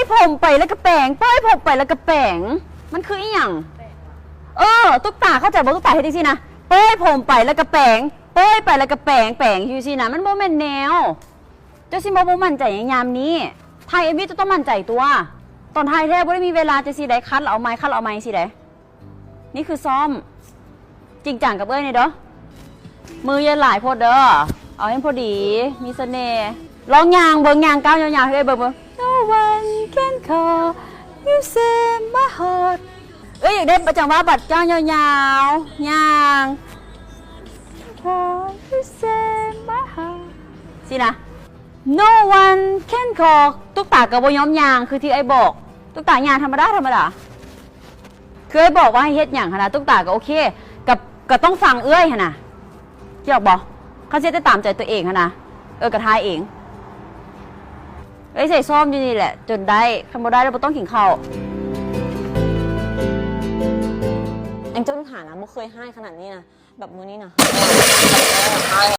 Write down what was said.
ยผมไปแล้วก็แปลงเป้ยผมไปแล้วก็แปลงมันคืออีหยังเออตุ๊กตาเข้าใจบ่ตุ๊กตาเฮ็ดจังซี่นะเป้ยผมไปแล้วก็แปลงเป้ยไปแล้วก็แปลงแปลงอยู่ซี่นะมันบ่แม่นแนวเจ้าสิบ่บ่มั่นใจอย่างยามนี้ไทยเอ็มวีจะต้องมั่นใจตัวตอนไทยแท้บ่ได้มีเวลาจะสิได้คัดเอาไม้คัดเอาไม้สิได้นี่คือซ้อม จริงจังกับเอ้ยนี่เด้อมือเย็นหลายโพดเด้อเอาให้พอดี มีเสน่ห์ร้องยางเบิ่งยางก้าวยาวๆให้ได้เบิ่งเบิง No one call you save my heart เอ้ยอยากได้ประจังว่าบัตรก้าวยาวๆยาง call you save my heart สินะ No one can call ตุ๊กตากับบย้อมยางคือที่ไอ้บอก ตุ๊กตายางธรรมดาธรรมดาคือไอ้บอกว่าให้เฮ็ดอย่างหนนะตุ๊กตาก็โอเคกับก็ต้องฟังเอื้อยหนนะเกี่ยวบอกเขาเสียจะตามใจตัวเองหนนะเออกระทายเอง ไอ้ยใส่ซ้อมอยู่นี่แหละ จนได้คำบ่ได้แล้วบ่ต้องกินข้าวแองเจ้าหานะไม่เคยให้ขนาดนี้นะแบบมือนี้นะ